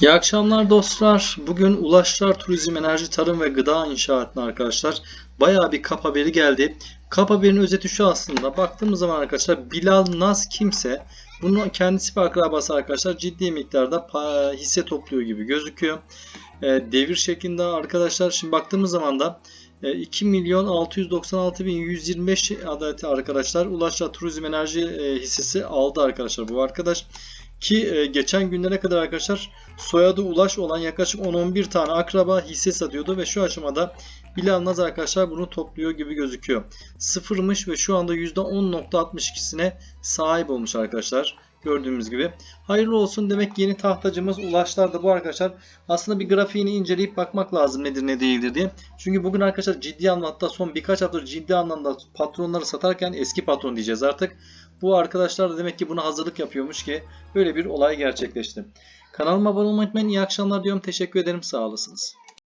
İyi akşamlar dostlar. Bugün Ulaşlar Turizm Enerji Tarım ve Gıda İnşaatına arkadaşlar bayağı bir kap haberi geldi. Kap haberinin özeti şu aslında. Baktığımız zaman arkadaşlar Bilal Naz kimse bunun kendisi ve akrabası arkadaşlar ciddi miktarda hisse topluyor gibi gözüküyor. E, devir şeklinde arkadaşlar şimdi baktığımız zaman da e, 2 milyon 696 bin 125 adet arkadaşlar Ulaşlar Turizm Enerji e, hissesi aldı arkadaşlar bu arkadaş. Ki e, geçen günlere kadar arkadaşlar soyadı Ulaş olan yaklaşık 10-11 tane akraba hisse satıyordu ve şu aşamada Bilal Naz arkadaşlar bunu topluyor gibi gözüküyor. Sıfırmış ve şu anda %10.62'sine sahip olmuş arkadaşlar. Gördüğümüz gibi. Hayırlı olsun demek yeni tahtacımız Ulaşlar da bu arkadaşlar. Aslında bir grafiğini inceleyip bakmak lazım nedir ne değildir diye. Çünkü bugün arkadaşlar ciddi anlamda son birkaç haftadır ciddi anlamda patronları satarken eski patron diyeceğiz artık. Bu arkadaşlar da demek ki buna hazırlık yapıyormuş ki böyle bir olay gerçekleşti. Kanalıma abone olmayı unutmayın. İyi akşamlar diyorum. Teşekkür ederim. Sağ olasınız.